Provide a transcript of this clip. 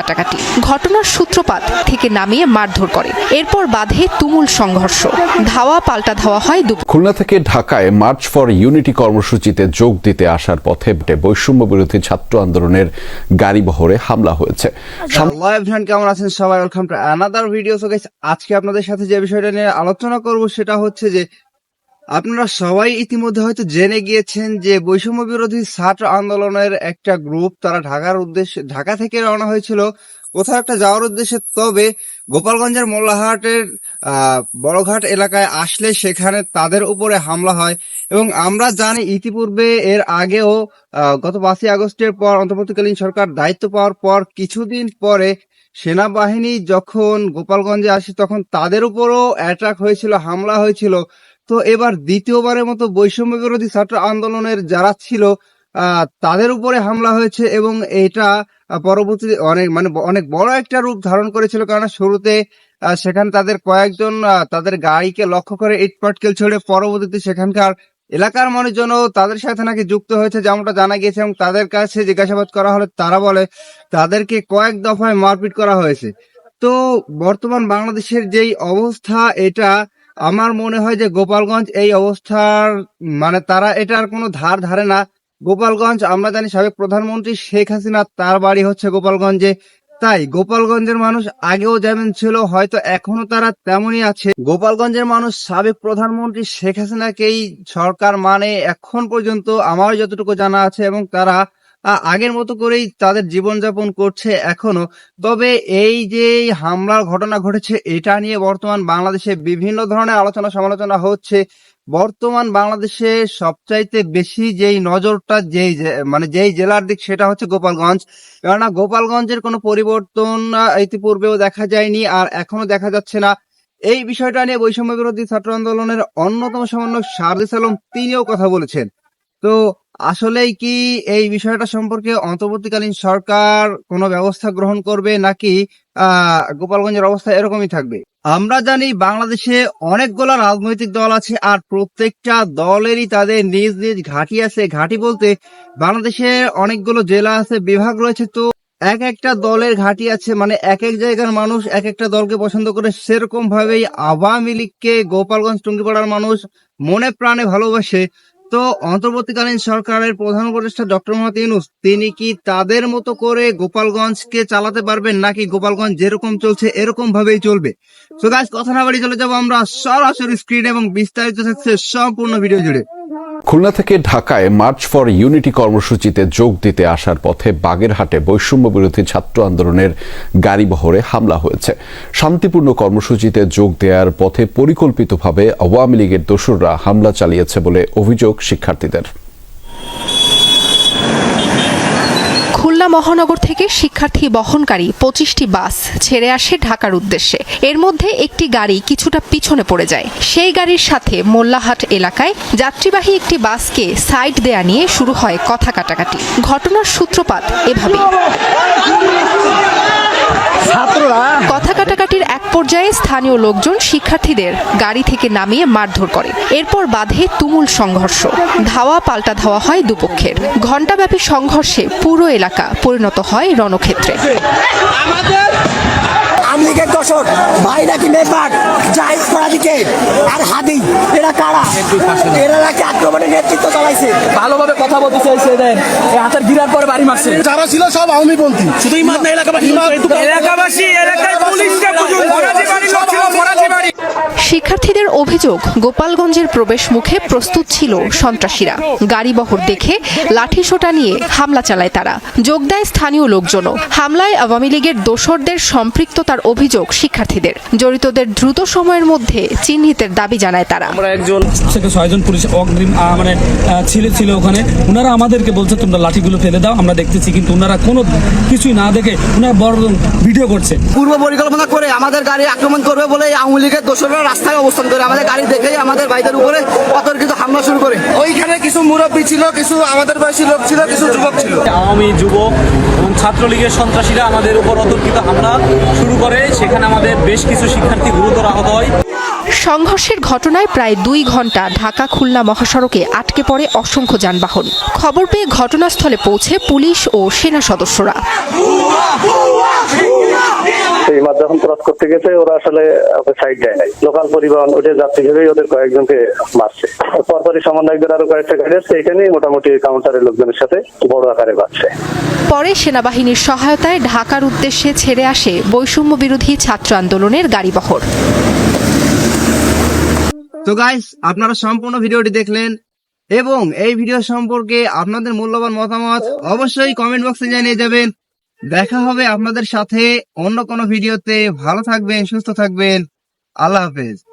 কাটাকাটি। ঘটনার সূত্রপাত থেকে নামিয়ে মারধর করে। এরপর বাধে তুমুল সংঘর্ষ। ধাওয়া পাল্টা ধাওয়া হয় দুপুর। খুলনা থেকে ঢাকায় মার্চ ফর ইউনিটি কর্মসূচিতে যোগ দিতে আসার পথে বৈষম্য বিরোধী ছাত্র আন্দোলনের গাড়ি বহরে হামলা হয়েছে। কেমন আছেন সবাই? Welcome to another video so guys আজকে আপনাদের সাথে যে বিষয়টা নিয়ে আলোচনা করব সেটা হচ্ছে যে আপনারা সবাই ইতিমধ্যে হয়তো জেনে গিয়েছেন যে বৈষম্য বিরোধী ছাত্র আন্দোলনের একটা গ্রুপ তারা ঢাকার উদ্দেশ্যে, ঢাকা থেকে রওনা হয়েছিল। কোথাও একটা যাওয়ার উদ্দেশ্যে, তবে গোপালগঞ্জের মোল্লাহাটের বড়ঘাট এলাকায় আসলে সেখানে তাদের উপরে হামলা হয়। এবং আমরা জানি ইতিপূর্বে এর আগেও গত পাঁচই আগস্টের পর অন্তর্বর্তীকালীন সরকার দায়িত্ব পাওয়ার পর কিছুদিন পরে সেনাবাহিনী যখন গোপালগঞ্জে আসে, তখন তাদের উপরও অ্যাটাক হয়েছিল, হামলা হয়েছিল। তো এবার দ্বিতীয়বারের মতো বৈষম্য বিরোধী ছাত্র আন্দোলনের যারা ছিল তাদের উপরে হামলা হয়েছে এবং এটা পরবর্তীতে অনেক মানে অনেক বড় একটা রূপ ধারণ করেছিল। কারণ শুরুতে সেখানে তাদের কয়েকজন তাদের গাড়িকে লক্ষ্য করে ইট পাটকেল ছড়ে পরবর্তীতে সেখানকার এলাকার মানুষজনও তাদের সাথে নাকি যুক্ত হয়েছে যেমনটা জানা গিয়েছে এবং তাদের কাছে জিজ্ঞাসাবাদ করা হলে তারা বলে তাদেরকে কয়েক দফায় মারপিট করা হয়েছে। তো বর্তমান বাংলাদেশের যেই অবস্থা, এটা আমার মনে হয় যে গোপালগঞ্জ এই অবস্থার মানে তারা এটার কোনো ধার ধারে না। গোপালগঞ্জ, আমরা জানি সাবেক প্রধানমন্ত্রী শেখ হাসিনা, তার বাড়ি হচ্ছে গোপালগঞ্জে। তাই গোপালগঞ্জের মানুষ আগেও যেমন ছিল, হয়তো এখনও তারা তেমনই আছে। গোপালগঞ্জের মানুষ সাবেক প্রধানমন্ত্রী শেখ হাসিনাকেই সরকার মানে এখন পর্যন্ত আমার যতটুকু জানা আছে এবং তারা আগের মতো করেই তাদের জীবনযাপন করছে এখনও। তবে এই যে হামলার ঘটনা ঘটেছে, এটা নিয়ে বর্তমান বাংলাদেশে বিভিন্ন ধরনের আলোচনা সমালোচনা হচ্ছে। বর্তমান বাংলাদেশে সবচাইতে বেশি যেই নজরটা, যেই মানে যেই জেলার দিক, সেটা হচ্ছে গোপালগঞ্জ। কেননা গোপালগঞ্জের কোনো পরিবর্তন ইতিপূর্বেও দেখা যায়নি আর এখনও দেখা যাচ্ছে না। এই বিষয়টা নিয়ে বৈষম্য বিরোধী ছাত্র আন্দোলনের অন্যতম সমন্বয়ক শারদিস আলম তিনিও কথা বলেছেন। তো আসলেই কি এই বিষয়টা সম্পর্কে অন্তর্বর্তীকালীন সরকার কোনো ব্যবস্থা গ্রহণ করবে নাকি গোপালগঞ্জের অবস্থা এরকমই থাকবে? আমরা জানি বাংলাদেশে অনেকগুলো রাজনৈতিক দল আছে আর প্রত্যেকটা দলেরই তাদের নিজ নিজ ঘাঁটি আছে। ঘাঁটি বলতে বাংলাদেশে অনেকগুলো জেলা আছে, বিভাগ রয়েছে। তো এক একটা দলের ঘাঁটি আছে মানে এক এক জায়গার মানুষ এক একটা দলকে পছন্দ করে। সেরকম ভাবেই আওয়ামী লীগকে গোপালগঞ্জ টুঙ্গিপাড়ার মানুষ মনে প্রাণে ভালোবাসে। তো অন্তর্বর্তীকালীন সরকারের প্রধান উপদেষ্টা ডক্টর মোহাম্মদ ইউনুস, তিনি কি তাদের মতো করে গোপালগঞ্জকে চালাতে পারবেন নাকি গোপালগঞ্জ যেরকম চলছে এরকম ভাবেই চলবে? তো গাছ কথা না বাড়ি চলে যাব আমরা সরাসরি স্ক্রিন এবং বিস্তারিত থাকছে সম্পূর্ণ ভিডিও জুড়ে। খুলনা থেকে ঢাকায় মার্চ ফর ইউনিটি কর্মসূচিতে যোগ দিতে আসার পথে বাগেরহাটে বৈষম্য বিরোধী ছাত্র আন্দোলনের গাড়িবহরে হামলা হয়েছে। শান্তিপূর্ণ কর্মসূচিতে যোগ দেওয়ার পথে পরিকল্পিতভাবে আওয়ামী লীগের দোসররা হামলা চালিয়েছে বলে অভিযোগ শিক্ষার্থীদের। খুলনা মহানগর থেকে শিক্ষার্থী বহনকারী পঁচিশটি বাস ছেড়ে আসে ঢাকার উদ্দেশ্যে। এর মধ্যে একটি গাড়ি কিছুটা পিছনে পড়ে যায়। সেই গাড়ির সাথে মোল্লাহাট এলাকায় যাত্রীবাহী একটি বাসকে সাইড দেয়া নিয়ে শুরু হয় কথা কাটাকাটি। ঘটনার সূত্রপাত এভাবে কথা কাটাকাটির এক পর্যায়ে স্থানীয় লোকজন শিক্ষার্থীদের গাড়ি থেকে নামিয়ে মারধর করে। এরপর বাধে তুমুল সংঘর্ষ। ধাওয়া পাল্টা ধাওয়া হয় দুপক্ষের। ঘণ্টাব্যাপী সংঘর্ষে পুরো এলাকা পরিণত হয় রণক্ষেত্রে। আমলিগের দশক ভাই নাকি নেপাট জাহিদ ফরাদিকে আর হাদি এরা কারা? এরা নাকি আক্রমণের নেতৃত্ব চালাইছে। ভালোভাবে কথা বলতে চাইছে দেন। হাতের গিরার পরে বাড়ি মারছে। যারা ছিল সব আওয়ামী পন্থী শুধু ইমান না এলাকাবাসী এলাকাবাসী এলাকায় পুলিশকে বুঝুন ফরাজি বাড়ি ছিল ফরাজি বাড়ি। শিক্ষার্থীদের অভিযোগ গোপালগঞ্জের প্রবেশ মুখে প্রস্তুত ছিল সন্ত্রাসীরা। গাড়ি বহর দেখে লাঠিসোঁটা নিয়ে হামলা চালায় তারা। যোগ দেয় স্থানীয় লোকজনও। হামলায় আওয়ামী লীগের দোসরদের সম্পৃক্ততার অভিযোগ শিক্ষার্থীদের। জড়িতদের দ্রুত সময়ের মধ্যে চিহ্নিতের দাবি জানায় তারা। আমরা একজন থেকে ছয়জন পুলিশ অগ্রিম মানে ছিল ছিল ওখানে। ওনারা আমাদেরকে বলছে তোমরা লাঠিগুলো ফেলে দাও আমরা দেখতেছি। কিন্তু ওনারা কোনো কিছুই না দেখে ওনারা বড় ভিডিও করছে। পূর্ব পরিকল্পনা করে আমাদের গাড়ি আক্রমণ করবে বলে আওয়ামী লীগের দোষরা রাস্তায় অবস্থান করে। আমাদের গাড়ি দেখেই আমাদের ভাইদের উপরে অতর্কিত হামলা শুরু করে। ওইখানে কিছু মুরব্বী ছিল কিছু আমাদের বয়সী লোক ছিল কিছু যুবক ছিল। আওয়ামী যুবক এবং ছাত্রলীগের সন্ত্রাসীরা আমাদের উপর অতর্কিত হামলা শুরু করে। সেখানে আমাদের বেশ কিছু শিক্ষার্থী গুরুতর আহত হয়। সংঘর্ষের ঘটনায় প্রায় দুই ঘণ্টা ঢাকা খুলনা মহাসড়কে আটকে পড়ে অসংখ্য যানবাহন। খবর পেয়ে ঘটনাস্থলে পৌঁছে পুলিশ ও সেনা সদস্যরা। ওনার যখন ক্রস করতে গেছে ওরা আসলে সাইড দেয় নাই। লোকাল পরিবহন ওটা যাত্রী ভেবেই ওদের কয়েকজনকে মারছে। পরপরই সমন্বয়কদের আরও কয়েকটা গাড়ি আসছে এখানে মোটামুটি কাউন্টারের লোকজনের সাথে বড় আকারে বাড়ছে পরে সেনাবাহিনীর সহায়তায় ঢাকার উদ্দেশ্যে ছেড়ে আসে বৈষম্য বিরোধী ছাত্র আন্দোলনের গাড়ি গাড়িবহর তো গাইস আপনারা সম্পূর্ণ ভিডিওটি দেখলেন এবং এই ভিডিও সম্পর্কে আপনাদের মূল্যবান মতামত অবশ্যই কমেন্ট বক্সে জানিয়ে যাবেন দেখা হবে আপনাদের সাথে অন্য কোনো ভিডিওতে। ভালো থাকবেন সুস্থ থাকবেন। আল্লাহ হাফেজ।